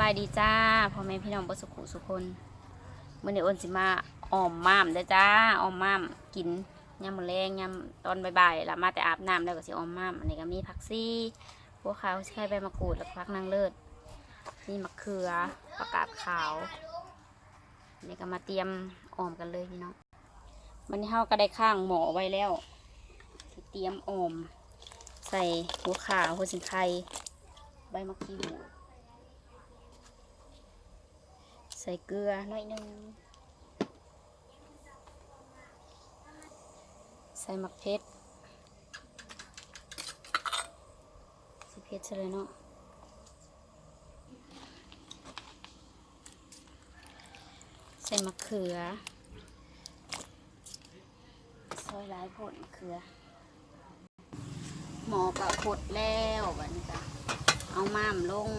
บายดีจ้าพ่อแม่พี่น้องบสุขุสุคนมื่อนี้อ้นสิมาออมม่ามเด้จ้าออมม่ามกินยามมื้อแรงยามตอนบ่ายๆล้วมาแต่อาบน้ำแล้วก็สิออมม่ามอันนี้ก็มีผักซี่พวกขาวใช้ใบมะกรูดแล้วก็ผักนางเลิศมีมะเขือประกาศขาวอันนี้ก็มาเตรียมออมกันเลยพี่น้องวันนี้เฮาก็ได้ข้างหมอไว้แล้วเตรียมออม ใส่หัวขาวหัวสิงไข่ใบมะกรูด ใส่เกลือหน่อยหนึงใส่มักเพชรส่เพชรใช่เลยเนาะใส่มะเขือซอยหลายผลมะเขือ หมอกะขดแล้วบัดนี้ก็เอาม่ามลง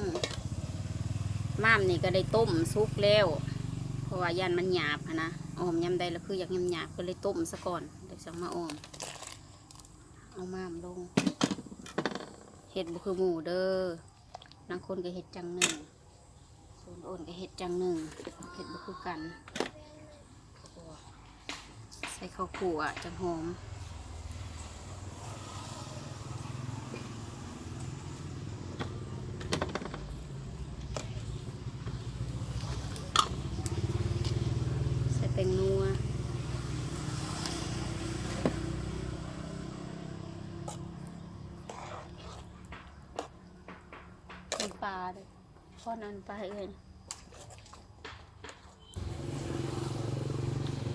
ม่ามนี่ก็ได้ต้มซุปแล้ว เพราะว่ายันมันหยาบนะออมยำใดแล้วคืออยากยำหยาบก็เลยต้มซะก่อนเดี๋ยวจะมาออม เอาม่ามลงเห็ดบุคือหมูเด้อนางคนก็เห็ดจังหนึ่งส่วนโอนก็เห็ดจังหนึ่งเห็ดบุคือกัน ใส่ข้าวขั่วจังหอม ใส่แป้งนัวมีปลาด้วย พ่อนันไปเอ้ย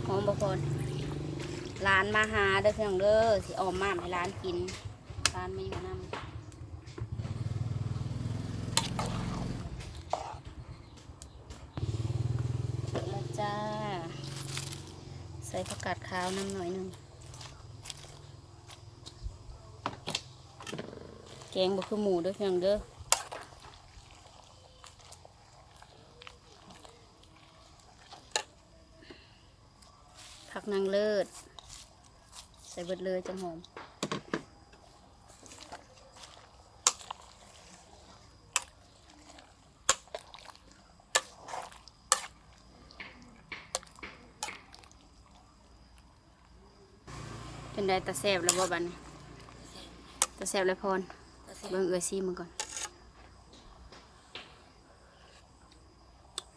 หอมบกคนร้านมาหาเด้อเพียงเด้อสิออมมาให้ร้านกินร้านไม่อยู่นำเสร็จแล้วจ้า ใส่ผักกาดขาวน้ำหน่อยหนึ่งแกงบะคือหมูเด้วยเพียงเด้อ นางเลิศ ใส่เบิดเลยจังหอมเป็นได้ตาแซบแล้วบ่บันตาแซบแล้วพรเบิ่งเอือซีมันก่อน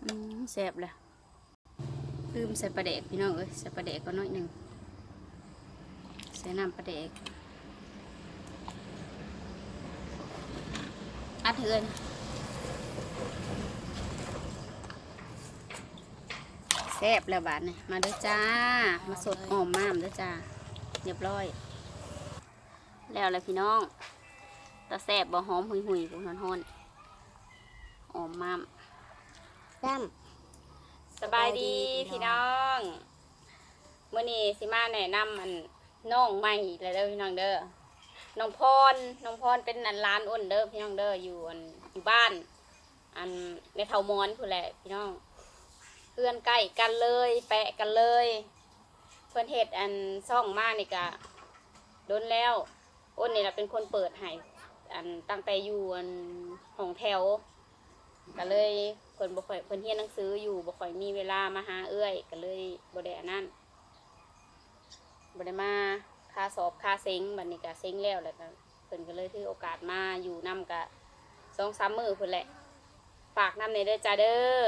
อืมแซบแล้ว ลืมใส่ปลาแดกพี่น้องเอ้ยใส่ปลาแดกก็น้อยหนึ่งใส่น้ำปลาแดกอัดเถือนแซบแล้วบาดนี่มาเด้อจ้า มาสดหอมมามเด้อจ้าเรียบร้อย แล้วเลยพี่น้องตะแสบบ่หอมหุยหุยๆกูนอนฮอนหอมมากซ้ส บายดีพี่น้องเมื่อนี้สิมาแนะนำมันน้องใหม่อีกแล้วเด้อพี่น้องเด้อน้องพรน้องพรเป็นอันร้านอ้นเด้อพี่น้องเด้ออยู่อันอยู่บ้าน อันในเทามอนผู้นแหละพี่น้อง เพื่อนใกล้กันเลย แปะกันเลย เพื่อนเฮ็ดอันซ่องมานี่กะโดนแล้วอ้นนี่แหละเป็นคนเปิดให้อันตั้งแต่อยู่อันห้องแถวก็เลย เพิ่นบ่ค่อยเพิ่นเรียนหนังสืออยู่บ่ค่อยมีเวลามาหาเอื้อย ก็เลยบ่ได้อันนั้นบ่ได้มาค่าสอบค่าเซ็งบัดนี้ก็เซ็งแล้วแล้วก็เพิ่นก็เลยถือโอกาสมาอยู่นํกะ2-3มื้อพุ่นแหละฝากนำในเด้อจ้าเด้อ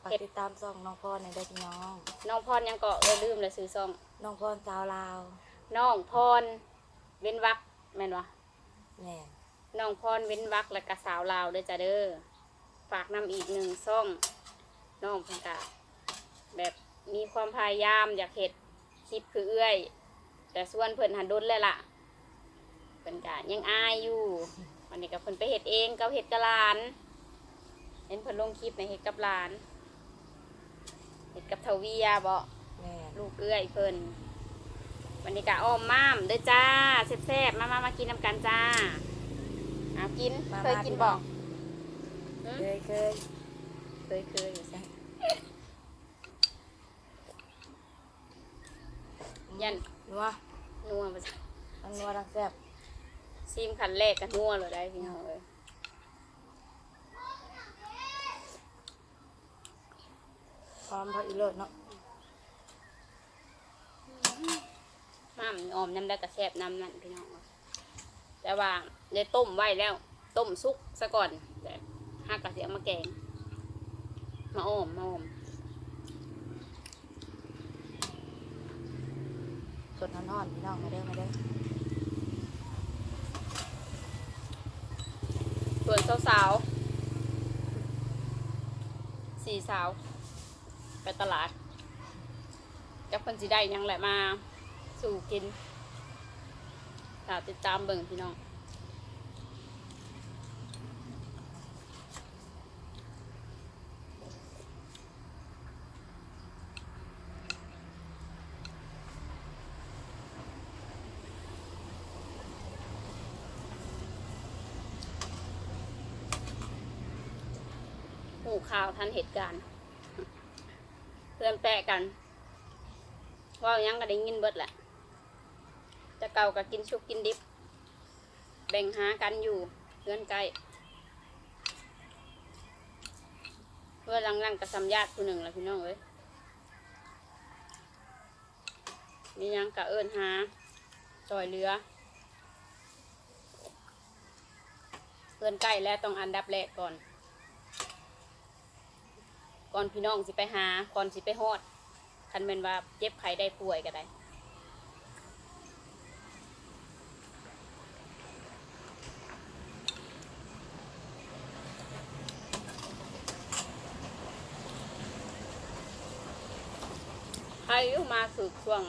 ำฝากติดตามซ่องน้องพรในอยเด้อพี่น้อง น้องพรยังเกาะเอ้ยลืมแล้วซื้อซ่องน้องพรสาวลาวน้องพรเว้นวักแม่นวะแม่นน้องพรเว้นวักและกะสาวลาวเด้อจ้าเด้อ ฝากนำอีกหนึ่งซ่องน้องเพิ่นกะแบบมีความพยายามอยากเห็ดคลิปคือเอื้อย แต่ส่วนเพิ่นหันดนเลยล่ะเพิ่นกะยังอายอยู่วันนี้ก็เพิ่นไปเห็ดเองกับเห็ดกับหลาน เห็นเพิ่นลงคลิปในเห็ดกับหลานเห็ดกับทวียบ่แม่นลูกเอื้อยเพิ่นวันนี้กะอ้อมม่ามเด้อจ้าแซ่บๆมามามากินน้ำกันจ้าเอากินเคยกินบอก เคยเคยเคยเคยอยู่ใช่ยันนัวนัวมาจ้ะทั้งนัวทั้งแซ่บซีมขันแรกกันนัวเลยได้พี่น้องเลยอมพออีเลิศเนาะห้ามออมน้ำได้กระแซบน้ำนั่นพี่น้องแต่ว่าได้ต้มไว้แล้ว ต้มซุกซะก่อนแต่ ห้ากระเสียมาแกง มาออมมาออมสดนอนๆพี่น้องมาเด้อมาเด้อส่วนสาวๆสี่สาว ไปตลาดจับคนสิได้หยังแหละมาสู่กินถ้าติดตามเบิ่งพี่น้อง หูข่าวทันเหตุการณ์เพื่อนแปะกันว่ายังก็ได้ยินเบิดแหละจะเก่าก็กินชุกกินดิบ แบ่งหากันอยู่เพื่อนใกล้เพื่อนหลังๆกับสัมญาติผู้หนึ่งละพี่น้องเอ้ยมียังกะเอิญหาซอยเรือ เพื่อนใกล้แล้วต้องอันดับแรกก่อน ก่อนพี่น้องสิไปหาก่อนสิไปฮอดคันเป็นว่าเจ็บไข้ได้ป่วยก็ได้ใครมาสึกช่วง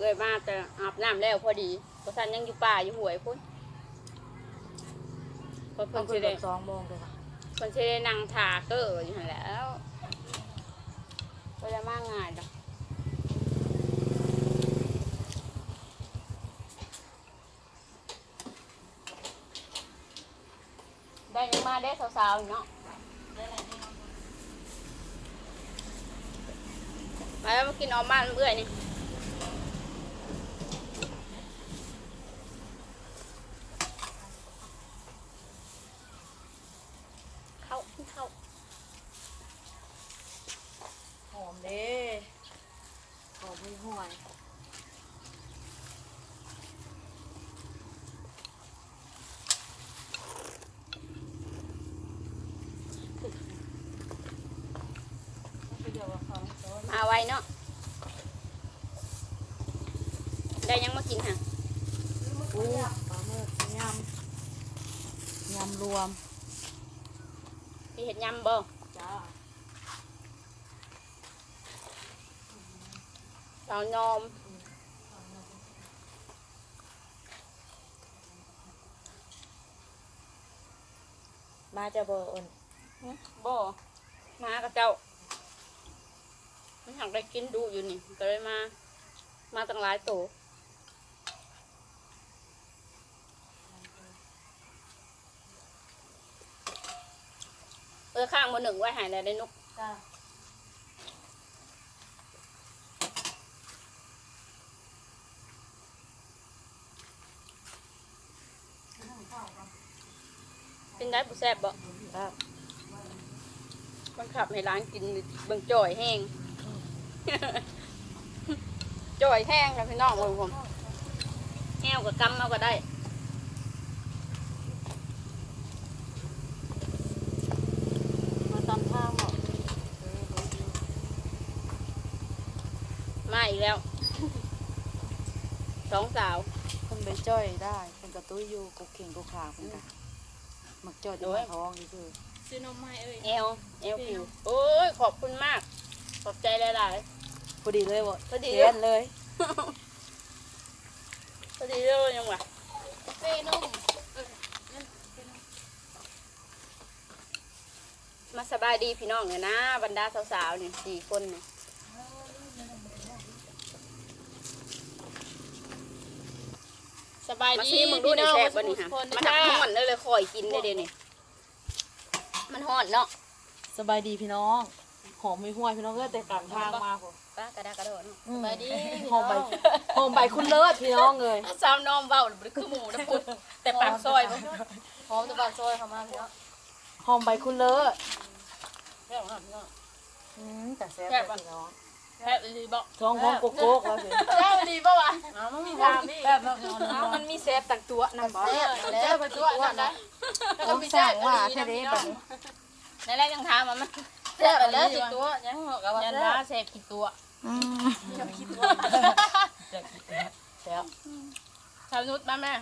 เลยมาแต่อาบน้ำแล้วพอดีเพราะฉันยังอยู่ป่าอยู่หวยพุ่นเพราะต้เพิ่อนงสิได้ สองโมงเลยค่ะ เพิ่นสิได้นั่งถาเกอร์อยู่หันแหล้วก็จะมากงายดอกได้ยังมาได้สาวๆอยู่เนาะมาแล้วมากินออมบ้าเบื่อยนี่เข้าเข้า หอมเด้หอ มไม่ห่วยมาไว้เนาะ ได้ยังมากินค่ะอู้ปลาหมึกยำยำรวมพี่เห็ดยำบ่จ้า เรานอมมาจะเบอร์อ่อนบ่มากับเจ้ามันหักได้กินดูอยู่นี่ก็เลยมา มาตั้งหลายตัวเออข้างบนหนึ่งไว้ใหายได้นกจ้า เป็นได้บุแซ่บบ่จ้ามันขับให้ร้านกินเบิ่งจ่อยแห้งจ่อยแห้งค่ะพี่น้องเบิ่งผมแห้วกับกำเอาก็ได้มาตามทางเหรอมาอีกแล้วสองสาวคนไปจ้อยได้เป็นกระตุ้ยอยู่กุกเข่งกุกขาเป็นกัน มักจ้อยจะมาท้องนี่คือซื้อนมให้เอ้ยเอลเอลผิวโอ้ยขอบคุณมาก ขอบใจหลายพอดีเลยบ่พอดีเทียนเลยๆพอดีเลยยังวะเป้นมเออนั่นเป้นมมาสบายดีพี่น้องเนี่ยนะบรรดาสาวๆนี่สี่คนเนี่ย สบายมาดีซีมึงดูดิพี่น้องแซ่บบ่นี่ฮะทุกคนมันนะหักจ๊ะห่อนเลยเลยคอยกินได้เดี๋ยวนี้มันห่อนเนาะสบายดีพี่น้อง หอมไม่ห่วยพี่น้องเอ้ยแต่กลางทางมาผมป้ากระดากระโดดเนาะสบายดีพี่หอมใบน้องหอมใบคุณเลิศพี่น้องเลยสาวน้อมเบาหรือคือหมูนะพุดแต่ปากซอยบ่หอมจะบาดซอยเข้ามาพี่น้องหอมใบคุณเลิศแซ่บมากพี่น้องอืมแต่แซ่บแซ่บเลปะยพี่น้องแซ่บอีหลีบ่ท้องของโกโก้แล้วสิแซ่ บอีหลีบ่วะอ้าวมันมีทางนี่แบบแบบเอามันมีแซ่บตักตัวนั่นบ่แซ่บแซ่บไปตัวนั่นนะแล้วก็มีแซ่บอีหลีนะพี่น้องในแรกยังถามว่ามันแซ่บแล้วสิตัวยังบอกกับว่ายันแซ่ว่าบเสพกี่ตัวอืมแซ่บชาวนุชมาแม่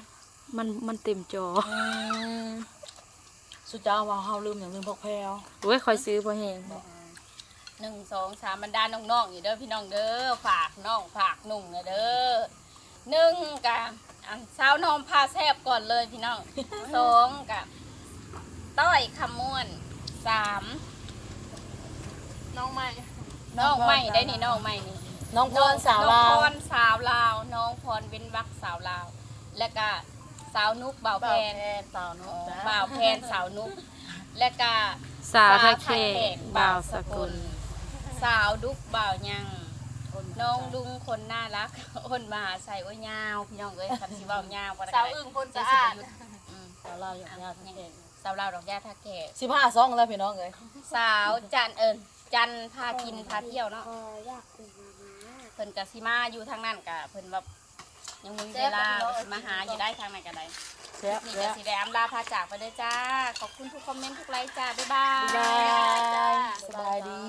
มันมันเต็มจออืมสุดจ้าว่าเฮาลืมอย่างลืมพกแพรวโอ้ยคอยซื้อพอแห้ง หนึ่งสองสามบรรดาน้องๆอยู่เด้อพี่น้องเด้อฝากน้องฝากหนุ่งเด้อหนึ่งกะอันสาวนอมพาแซบก่อนเลยพี่น้องสองกะต้อยคำม่วนสามน้องใหม่น้องใหม่ได้นี่น้องใหม่นี่น้องพรสาวลาน้องวพรสาวลาว น้องพรเว้นวักสาวลาว และก็สาวนุกบ่าวแพบ่าวแพนนสาวนุชจ้าบ่าวแพนสาวนุก และก็สาวทะเคสขบ่าวสกุล สาวดุกบ่าวยังน้องลุงคนน่ารักอ้นมาหาใส่โอ้ยยาวพี่น้องเอ้ยคันสิเว้ายาวบ่ได้สาวอึ่งคนสะอาดอืมสาวลาวอย่างยาทั้งแก่สาวลาวดอกย่าท่าแก่สิบห้าซองแล้วพี่น้องเอ้ยสาวจันเอิญจันพากินพาเที่ยวเนาะเพิ่นกะสิมาอยู่ทางนั้นกะเพิ่นแบบยังมีเวลามาหาอยู่ได้ทางไหนกันได้แซ่บนี่แซ่ก็บสีแดงลาพาจากไปเลยจ้า ขอบคุณทุกคอมเมนต์ทุกไลค์จ้า บ๊ายบาย บ๊ายบาย สบายดี